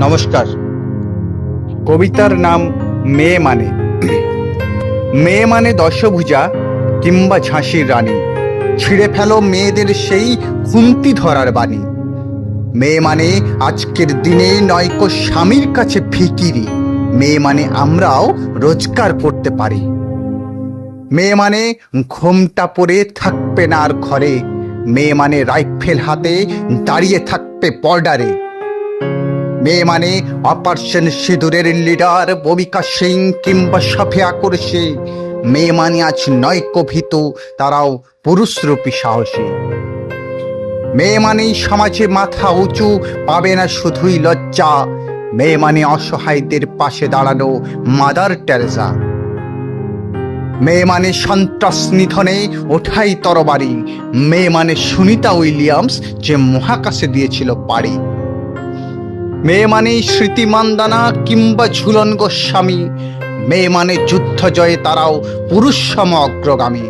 নমস্কার। কবিতার নাম মেয়ে মানে। মেয়ে মানে দশভুজা কিংবা ঝাঁসির রানী। ছিঁড়ে ফেলো মেয়েদের সেই খুন্তি ধরার বাণী। মেয়ে মানে আজকের দিনে নয়কো স্বামীর কাছে ফিকিরি। মেয়ে মানে আমরাও রোজগার করতে পারি। মেয়ে মানে ঘোমটা পরে থাকবে না আর ঘরে। মেয়ে মানে রাইফেল হাতে দাঁড়িয়ে থাকবে বর্ডারে। মেয়ে মানে অপারেশন সিঁদুরের লিডার ববিকা সিং কিংবা সাফিয়া করছে মেয়ে মানে আজ নয় কভিত, তারাও পুরুষরূপী সাহসী। মেয়ে মানেই সমাজে মাথা উঁচু, পাবে না শুধুই লজ্জা। মেয়ে মানে অসহায়দের পাশে দাঁড়ানো মাদার টেরেসা। মেয়ে মানে সন্ত্রাস নিধনে ওঠাই তরবারি। মেয়ে মানে সুনিতা উইলিয়ামস যে মহাকাশে দিয়েছিল পাড়ি। মেয়ে মানে স্মৃতি মান্দানা কিংবা ঝুলন গোস্বামী। মেয়ে মানে যুদ্ধ জয়ে তারাও পুরুষ সম অগ্রগামী।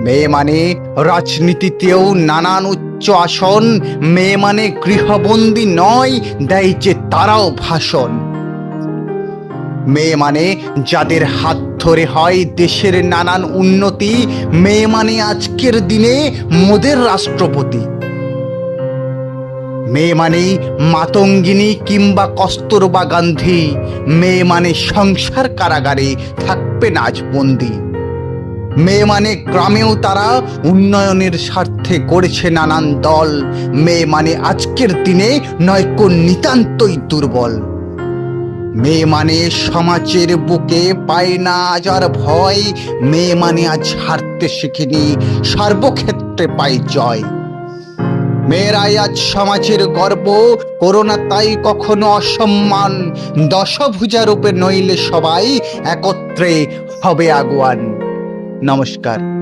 মেয়ে মানে রাজনীতিতেও নানান উচ্চ আসন। মেয়ে মানে গৃহবন্দী নয়, দেয় যে তারাও ভাষণ। মেয়ে মানে যাদের হাত ধরে হয় দেশের নানান উন্নতি। মেয়ে মানে আজকের দিনে মোদের রাষ্ট্রপতি। মেয়ে মানে মাতঙ্গিনী কিংবা কস্তরবা গান্ধী। মেয়ে মানে সংসার কারাগারে থাকবে নাচ বন্দি মেয়ে মানে গ্রামেও তারা উন্নয়নের স্বার্থে গড়েছে নানান দল। মেয়ে মানে আজকের দিনে নয়কো নিতান্তই দুর্বল। মেয়ে মানে সমাজের বুকে পায় না আজ আর ভয়। মেয়ে মানে আজ হারতে শিখিনি, সর্বক্ষেত্রে পাই জয়। মেয়েরাই আজ সমাজের গর্ব, করোনা তাই কখনো অসম্মান। দশভুজা রূপে নইলে সবাই একত্রে হবে আগুয়ান। নমস্কার।